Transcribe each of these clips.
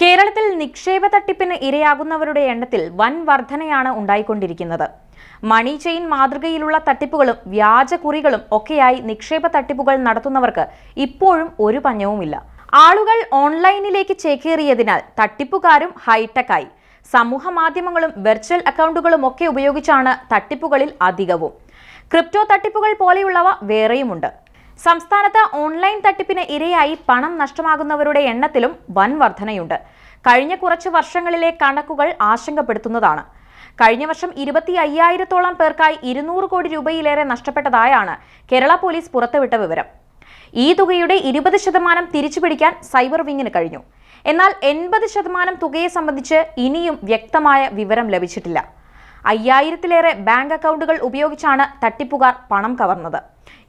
കേരളത്തിൽ നിക്ഷേപ തട്ടിപ്പിന് ഇരയാകുന്നവരുടെ എണ്ണത്തിൽ വൻ വർധനയാണ് ഉണ്ടായിക്കൊണ്ടിരിക്കുന്നത്. മണി ചെയിൻ മാതൃകയിലുള്ള തട്ടിപ്പുകളും വ്യാജ കുറികളും ഒക്കെയായി നിക്ഷേപ തട്ടിപ്പുകൾ നടത്തുന്നവർക്ക് ഇപ്പോഴും ഒരു പഞ്ഞവുമില്ല. ആളുകൾ ഓൺലൈനിലേക്ക് ചേക്കേറിയതിനാൽ തട്ടിപ്പുകാരും ഹൈടെക്കായി. സമൂഹ മാധ്യമങ്ങളും വെർച്വൽ അക്കൗണ്ടുകളും ഒക്കെ ഉപയോഗിച്ചാണ് തട്ടിപ്പുകളിൽ അധികവും. ക്രിപ്റ്റോ തട്ടിപ്പുകൾ പോലെയുള്ളവ വേറെയുമുണ്ട്. സംസ്ഥാനത്ത് ഓൺലൈൻ തട്ടിപ്പിന് ഇരയായി പണം നഷ്ടമാകുന്നവരുടെ എണ്ണത്തിലും വൻ വർധനയുണ്ട്. കഴിഞ്ഞ കുറച്ച് വർഷങ്ങളിലെ കണക്കുകൾ ആശങ്കപ്പെടുത്തുന്നതാണ്. കഴിഞ്ഞ വർഷം ഇരുപത്തി അയ്യായിരത്തോളം പേർക്കായി ഇരുന്നൂറ് കോടി രൂപയിലേറെ നഷ്ടപ്പെട്ടതായാണ് കേരള പോലീസ് പുറത്തുവിട്ട വിവരം. ഈ തുകയുടെ ഇരുപത് ശതമാനം തിരിച്ചുപിടിക്കാൻ സൈബർ വിങ്ങിന് കഴിഞ്ഞു. എന്നാൽ എൺപത് ശതമാനം തുകയെ സംബന്ധിച്ച് ഇനിയും വ്യക്തമായ വിവരം ലഭിച്ചിട്ടില്ല. അയ്യായിരത്തിലേറെ ബാങ്ക് അക്കൗണ്ടുകൾ ഉപയോഗിച്ചാണ് തട്ടിപ്പുകാർ പണം കവർന്നത്.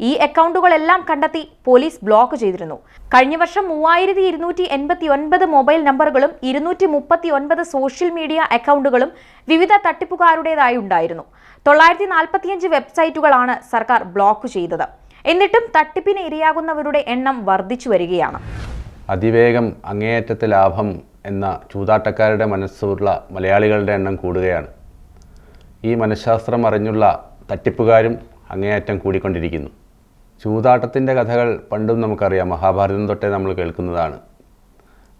ഈ അക്കൗണ്ടുകളെല്ലാം കണ്ടെത്തി പോലീസ് ബ്ലോക്ക് ചെയ്തിരുന്നു. കഴിഞ്ഞ വർഷം മൂവായിരത്തി ഇരുന്നൂറ്റി എൺപത്തി ഒൻപത് മൊബൈൽ നമ്പറുകളും ഇരുന്നൂറ്റി മുപ്പത്തി ഒൻപത് സോഷ്യൽ മീഡിയ അക്കൗണ്ടുകളും വിവിധ തട്ടിപ്പുകാരുടേതായി ഉണ്ടായിരുന്നു. തൊള്ളായിരത്തി നാൽപ്പത്തിയഞ്ച് വെബ്സൈറ്റുകളാണ് സർക്കാർ ബ്ലോക്ക് ചെയ്തത്. എന്നിട്ടും തട്ടിപ്പിന് ഇരയാകുന്നവരുടെ എണ്ണം വർദ്ധിച്ചു വരികയാണ്. അതിവേഗം അങ്ങേയറ്റത്തെ ലാഭം എന്ന ചൂതാട്ടക്കാരുടെ മനസ്സുള്ള മലയാളികളുടെ എണ്ണം കൂടുകയാണ്. ഈ മനഃശാസ്ത്രം അറിഞ്ഞുള്ള തട്ടിപ്പുകാരും അങ്ങേയറ്റം കൂടിക്കൊണ്ടിരിക്കുന്നു. ചൂതാട്ടത്തിന്റെ കഥകൾ പണ്ടും നമുക്കറിയാം. മഹാഭാരതം തൊട്ടേ നമ്മൾ കേൾക്കുന്നതാണ്.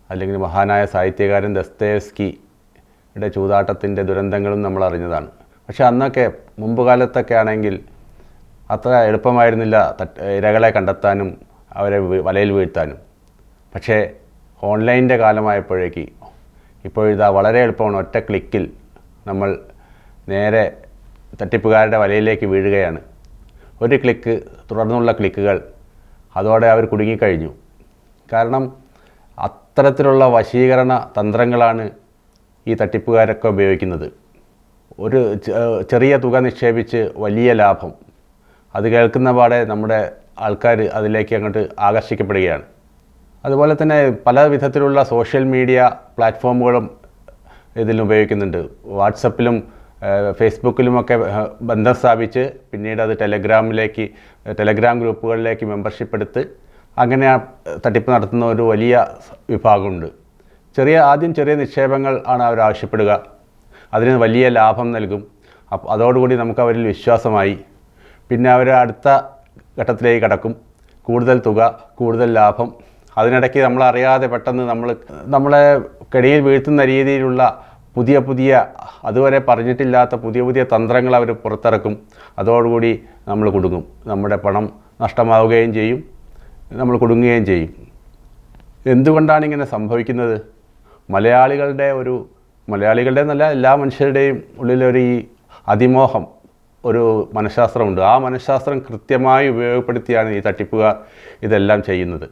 അല്ലെങ്കിൽ മഹാനായ സാഹിത്യകാരൻ ദസ്തേവ്സ്കിയുടെ ചൂതാട്ടത്തിന്റെ ദുരന്തങ്ങളും നമ്മൾ അറിഞ്ഞതാണ്. പക്ഷേ അന്നൊക്കെ മുമ്പ് കാലത്തൊക്കെ ആണെങ്കിൽ അത്ര എളുപ്പമായിരുന്നില്ല ഇരകളെ കണ്ടെത്താനും അവരെ വലയിൽ വീഴ്ത്താനും. പക്ഷേ ഓൺലൈനിന്റെ കാലമായപ്പോഴേക്ക് ഇപ്പോഴിതാ വളരെ എളുപ്പമാണ് ഒറ്റ ക്ലിക്കിൽ നമ്മൾ നേരെ തട്ടിപ്പുകാരുടെ വലയിലേക്ക് വീഴുകയാണ്. ഒരു ക്ലിക്ക് തുടർന്നുള്ള ക്ലിക്കുകൾ അതോടെ അവർ കുടുങ്ങിക്കഴിഞ്ഞു. കാരണം അത്തരത്തിലുള്ള വശീകരണ തന്ത്രങ്ങളാണ് ഈ തട്ടിപ്പുകാരൊക്കെ ഉപയോഗിക്കുന്നത്. ഒരു ചെറിയ തുക നിക്ഷേപിച്ച് വലിയ ലാഭം. അത് കേൾക്കുന്ന പാടെ നമ്മുടെ ആൾക്കാർ അതിലേക്ക് അങ്ങോട്ട് ആകർഷിക്കപ്പെടുകയാണ്. അതുപോലെ തന്നെ പല വിധത്തിലുള്ള സോഷ്യൽ മീഡിയ പ്ലാറ്റ്ഫോമുകളും ഇതിൽ ഉപയോഗിക്കുന്നുണ്ട്. വാട്സപ്പിലും ഫേസ്ബുക്കിലുമൊക്കെ ബന്ധം സ്ഥാപിച്ച് പിന്നീട് അത് ടെലഗ്രാമിലേക്ക് ടെലഗ്രാം ഗ്രൂപ്പുകളിലേക്ക് മെമ്പർഷിപ്പ് എടുത്ത് അങ്ങനെ തട്ടിപ്പ് നടത്തുന്ന ഒരു വലിയ വിഭാഗമുണ്ട്. ചെറിയ ആദ്യം ചെറിയ നിക്ഷേപങ്ങൾ ആണ് അവർ ആവശ്യപ്പെടുക. അതിന് വലിയ ലാഭം നൽകും. അപ്പോൾ അതോടുകൂടി നമുക്ക് അവരിൽ വിശ്വാസമായി. പിന്നെ അവർ അടുത്ത ഘട്ടത്തിലേക്ക് കടക്കും. കൂടുതൽ തുക കൂടുതൽ ലാഭം. അതിനിടയ്ക്ക് നമ്മളറിയാതെ പെട്ടെന്ന് നമ്മൾ നമ്മളെ കെടിയിൽ വീഴ്ത്തുന്ന രീതിയിലുള്ള പുതിയ പുതിയ അതുവരെ പറഞ്ഞിട്ടില്ലാത്ത പുതിയ പുതിയ തന്ത്രങ്ങൾ അവർ പുറത്തിറക്കും. അതോടുകൂടി നമ്മൾ കുടുങ്ങും. നമ്മുടെ പണം നഷ്ടമാവുകയും ചെയ്യും. നമ്മൾ കുടുങ്ങുകയും ചെയ്യും. എന്തുകൊണ്ടാണ് ഇങ്ങനെ സംഭവിക്കുന്നത്? മലയാളികളുടെ ഒരു മലയാളികളുടെ എന്നല്ല എല്ലാ മനുഷ്യരുടെയും ഉള്ളിലൊരു ഈ അതിമോഹം ഒരു മനഃശാസ്ത്രമുണ്ട്. ആ മനഃശാസ്ത്രം കൃത്യമായി ഉപയോഗപ്പെടുത്തിയാണ് ഈ തട്ടിപ്പുകാർ ഇതെല്ലാം ചെയ്യുന്നത്.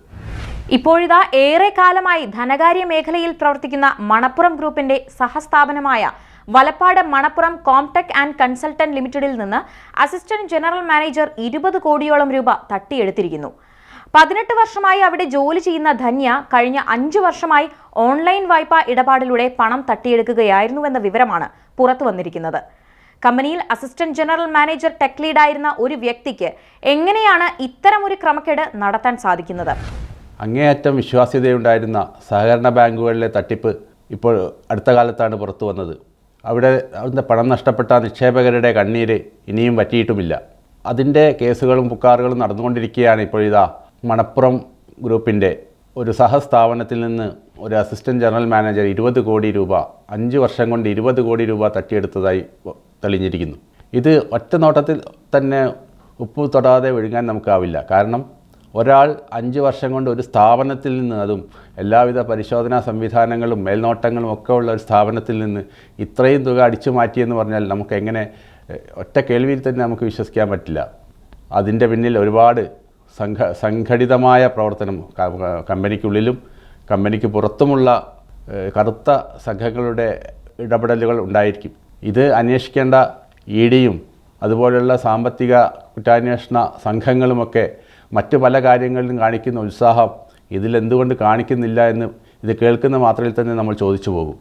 ഇപ്പോഴിതാ ഏറെ കാലമായി ധനകാര്യ മേഖലയിൽ പ്രവർത്തിക്കുന്ന മണപ്പുറം ഗ്രൂപ്പിന്റെ സഹസ്ഥാപനമായ Valappad Manappuram Comtech and consultant ലിമിറ്റഡിൽ നിന്ന് അസിസ്റ്റന്റ് ജനറൽ മാനേജർ ഇരുപത് കോടിയോളം രൂപ തട്ടിയെടുത്തിരിക്കുന്നു. പതിനെട്ട് വർഷമായി അവിടെ ജോലി ചെയ്യുന്ന ധന്യ കഴിഞ്ഞ അഞ്ചു വർഷമായി ഓൺലൈൻ വായ്പാ ഇടപാടിലൂടെ പണം തട്ടിയെടുക്കുകയായിരുന്നുവെന്ന വിവരമാണ് പുറത്തു വന്നിരിക്കുന്നത്. കമ്പനിയിൽ അസിസ്റ്റന്റ് ജനറൽ മാനേജർ ടെക് ലീഡായിരുന്ന ഒരു വ്യക്തിക്ക് എങ്ങനെയാണ് ഇത്തരമൊരു ക്രമക്കേട് നടത്താൻ സാധിക്കുന്നത്? അങ്ങേയറ്റം വിശ്വാസ്യതയുണ്ടായിരുന്ന സഹകരണ ബാങ്കുകളിലെ തട്ടിപ്പ് ഇപ്പോൾ അടുത്ത കാലത്താണ് പുറത്തു വന്നത്. അവിടെ അവിടുത്തെ പണം നഷ്ടപ്പെട്ട നിക്ഷേപകരുടെ കണ്ണീര് ഇനിയും പറ്റിയിട്ടുമില്ല അതിന്റെ കേസുകളും പുക്കാറുകളും നടന്നുകൊണ്ടിരിക്കുകയാണ് ഇപ്പോഴിതാ മണപ്പുറം ഗ്രൂപ്പിന്റെ ഒരു സഹസ്ഥാപനത്തിൽ നിന്ന് ഒരു അസിസ്റ്റന്റ് ജനറൽ മാനേജർ ഇരുപത് കോടി രൂപ അഞ്ച് വർഷം കൊണ്ട് ഇരുപത് കോടി രൂപ തട്ടിയെടുത്തതായി തെളിഞ്ഞിരിക്കുന്നു. ഇത് ഒറ്റ നോട്ടത്തിൽ തന്നെ ഉപ്പ് തൊടാതെ ഒഴുകാൻ നമുക്കാവില്ല. കാരണം ഒരാൾ അഞ്ച് വർഷം കൊണ്ട് ഒരു സ്ഥാപനത്തിൽ നിന്ന് അതും എല്ലാവിധ പരിശോധനാ സംവിധാനങ്ങളും മേൽനോട്ടങ്ങളും ഒക്കെ ഉള്ള ഒരു സ്ഥാപനത്തിൽ നിന്ന് ഇത്രയും തുക അടിച്ചു മാറ്റിയെന്ന് പറഞ്ഞാൽ നമുക്ക് എങ്ങനെ ഒറ്റ കേൾവിയിൽ തന്നെ നമുക്ക് വിശ്വസിക്കാൻ പറ്റില്ല. അതിന്റെ പിന്നിൽ ഒരുപാട് സംഘ സംഘടിതമായ പ്രവർത്തനം കമ്പനിക്കുള്ളിലും കമ്പനിക്ക് പുറത്തുമുള്ള കറുത്ത സംഘങ്ങളുടെ ഇടപെടലുകൾ ഉണ്ടായിരിക്കും. ഇത് അന്വേഷിക്കേണ്ട ഇ ഡിയും അതുപോലെയുള്ള സാമ്പത്തിക കുറ്റാന്വേഷണ സംഘങ്ങളുമൊക്കെ മറ്റു പല കാര്യങ്ങളിലും കാണിക്കുന്ന ഉത്സാഹം ഇതിലെന്തുകൊണ്ട് കാണിക്കുന്നില്ല എന്ന് ഇത് കേൾക്കുന്ന മാത്രയിൽ തന്നെ നമ്മൾ ചോദിച്ചു പോകും.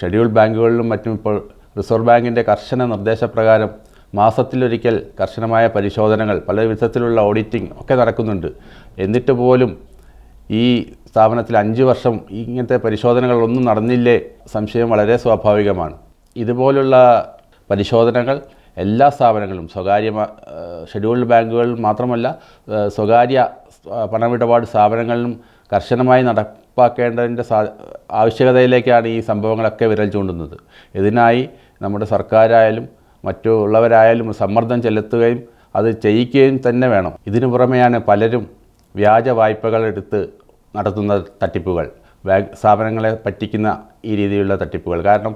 ഷെഡ്യൂൾ ബാങ്കുകളിലും മറ്റും ഇപ്പോൾ റിസർവ് ബാങ്കിന്റെ കർശന നിർദ്ദേശപ്രകാരം മാസത്തിലൊരിക്കൽ കർശനമായ പരിശോധനകൾ പല വിധത്തിലുള്ള ഓഡിറ്റിംഗ് ഒക്കെ നടക്കുന്നുണ്ട്. എന്നിട്ട് പോലും ഈ സ്ഥാപനത്തിൽ അഞ്ച് വർഷം ഇങ്ങനത്തെ പരിശോധനകളൊന്നും നടന്നില്ലേ സംശയം വളരെ സ്വാഭാവികമാണ്. ഇതുപോലുള്ള പരിശോധനകൾ എല്ലാ സ്ഥാപനങ്ങളും സ്വകാര്യ ഷെഡ്യൂൾഡ് ബാങ്കുകൾ മാത്രമല്ല സ്വകാര്യ പണമിടപാട് സ്ഥാപനങ്ങളിലും കർശനമായി നടപ്പാക്കേണ്ടതിന്റെ സാ ആവശ്യകതയിലേക്കാണ് ഈ സംഭവങ്ങളൊക്കെ വിരൽ ചൂണ്ടുന്നത്. ഇതിനായി നമ്മുടെ സർക്കാരായാലും മറ്റുള്ളവരായാലും സമ്മർദ്ദം ചെലുത്തുകയും അത് ചെയ്യിക്കുകയും തന്നെ വേണം. ഇതിനു പുറമെയാണ് പലരും വ്യാജ വായ്പകൾ എടുത്ത് നടത്തുന്ന തട്ടിപ്പുകൾ ബാങ്ക് സ്ഥാപനങ്ങളെ പറ്റിക്കുന്ന ഈ രീതിയിലുള്ള തട്ടിപ്പുകൾ. കാരണം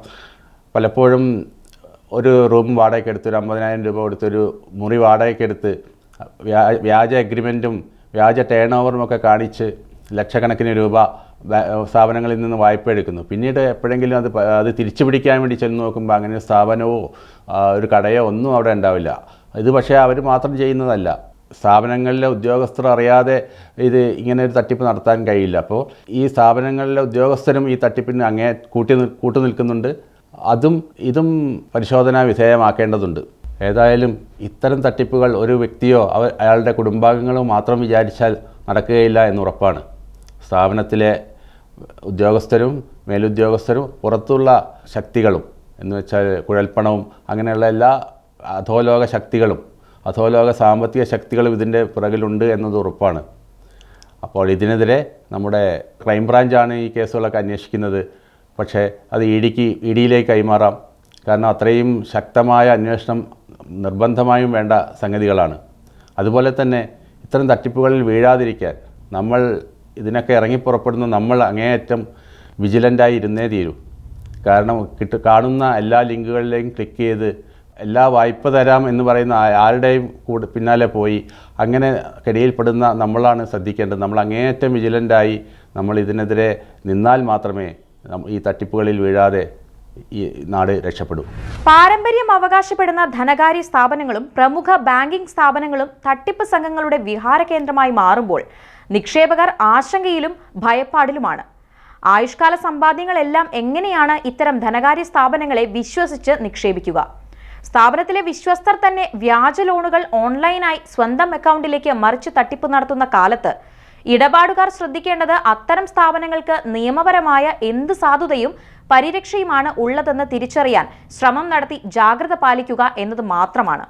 പലപ്പോഴും ഒരു റൂം വാടകയ്ക്ക് എടുത്ത് ഒരു അമ്പതിനായിരം രൂപ കൊടുത്തൊരു മുറി വാടകയ്ക്ക് എടുത്ത് വ്യാ വ്യാജ എഗ്രിമെന്റും വ്യാജ ടേൺ ഓവറും ഒക്കെ കാണിച്ച് ലക്ഷക്കണക്കിന് രൂപ സ്ഥാപനങ്ങളിൽ നിന്ന് വായ്പ എടുക്കുന്നു. പിന്നീട് എപ്പോഴെങ്കിലും അത് അത് തിരിച്ചു പിടിക്കാൻ വേണ്ടി ചെന്ന് നോക്കുമ്പോൾ അങ്ങനെ ഒരു സ്ഥാപനമോ ഒരു കടയോ ഒന്നും അവിടെ ഉണ്ടാവില്ല. ഇത് പക്ഷേ അവർ മാത്രം ചെയ്യുന്നതല്ല. സ്ഥാപനങ്ങളിലെ ഉദ്യോഗസ്ഥർ അറിയാതെ ഇത് ഇങ്ങനെ ഒരു തട്ടിപ്പ് നടത്താൻ കഴിയില്ല. അപ്പോൾ ഈ സ്ഥാപനങ്ങളിലെ ഉദ്യോഗസ്ഥരും ഈ തട്ടിപ്പിന് അങ്ങേ കൂട്ടി കൂട്ടു നിൽക്കുന്നുണ്ട് അതും ഇതും പരിശോധനാ വിധേയമാക്കേണ്ടതുണ്ട്. ഏതായാലും ഇത്തരം തട്ടിപ്പുകൾ ഒരു വ്യക്തിയോ അവ അയാളുടെ കുടുംബാംഗങ്ങളോ മാത്രം വിചാരിച്ചാൽ നടക്കുകയില്ല എന്നുറപ്പാണ്. സ്ഥാപനത്തിലെ ഉദ്യോഗസ്ഥരും മേലുദ്യോഗസ്ഥരും പുറത്തുള്ള ശക്തികളും എന്ന് വെച്ചാൽ കുഴൽപ്പണവും അങ്ങനെയുള്ള എല്ലാ അധോലോക ശക്തികളും അധോലോക സാമ്പത്തിക ശക്തികളും ഇതിന്റെ പിറകിലുണ്ട് എന്നത് ഉറപ്പാണ്. അപ്പോൾ ഇതിനെതിരെ നമ്മുടെ ക്രൈംബ്രാഞ്ചാണ് ഈ കേസുകളൊക്കെ അന്വേഷിക്കുന്നത്. പക്ഷേ അത് ഇ ഡിക്ക് ഇ ഡിയിലേക്ക് കൈമാറാം. കാരണം അത്രയും ശക്തമായ അന്വേഷണം നിർബന്ധമായും വേണ്ട സംഗതികളാണ്. അതുപോലെ തന്നെ ഇത്തരം തട്ടിപ്പുകളിൽ വീഴാതിരിക്കാൻ നമ്മൾ ഇതിനൊക്കെ ഇറങ്ങിപ്പുറപ്പെടുന്ന നമ്മൾ അങ്ങേയറ്റം വിജിലന്റായി ഇരുന്നേ തീരൂ. കാരണം കിട്ട കാണുന്ന എല്ലാ ലിങ്കുകളിലെയും ക്ലിക്ക് ചെയ്ത് എല്ലാ വായ്പ തരാം എന്ന് പറയുന്ന ആരുടെയും കൂടെ പിന്നാലെ പോയി അങ്ങനെ കെടിയിൽപ്പെടുന്ന നമ്മളാണ് ശ്രദ്ധിക്കേണ്ടത്. നമ്മൾ അങ്ങേയറ്റം വിജിലന്റായി നമ്മൾ ഇതിനെതിരെ നിന്നാൽ മാത്രമേ ഈ തട്ടിപ്പുകളിൽ വീഴാതെ ഈ നാട് രക്ഷപ്പെടും. പാരമ്പര്യം അവകാശപ്പെടുന്ന ധനകാര്യ സ്ഥാപനങ്ങളും പ്രമുഖ ബാങ്കിംഗ് സ്ഥാപനങ്ങളും തട്ടിപ്പ് സംഘങ്ങളുടെ വിഹാര കേന്ദ്രമായി മാറുമ്പോൾ നിക്ഷേപകർ ആശങ്കയിലും ഭയപ്പാടിലുമാണ്. ആയുഷ്കാല സമ്പാദ്യങ്ങളെല്ലാം എങ്ങനെയാണ് ഇത്തരം ധനകാര്യ സ്ഥാപനങ്ങളെ വിശ്വസിച്ച് നിക്ഷേപിക്കുക? സ്ഥാപനത്തിലെ വിശ്വസ്തർ തന്നെ വ്യാജ ലോണുകൾ ഓൺലൈനായി സ്വന്തം അക്കൗണ്ടിലേക്ക് മറിച്ച് തട്ടിപ്പ് നടത്തുന്ന കാലത്ത് ഇടപാടുകാർ ശ്രദ്ധിക്കേണ്ടത് അത്തരം സ്ഥാപനങ്ങൾക്ക് നിയമപരമായ എന്ത് സാധുതയും പരിരക്ഷയുമാണ് ഉള്ളതെന്ന് തിരിച്ചറിയാൻ ശ്രമം നടത്തി ജാഗ്രത പാലിക്കുക എന്നത് മാത്രമാണ്.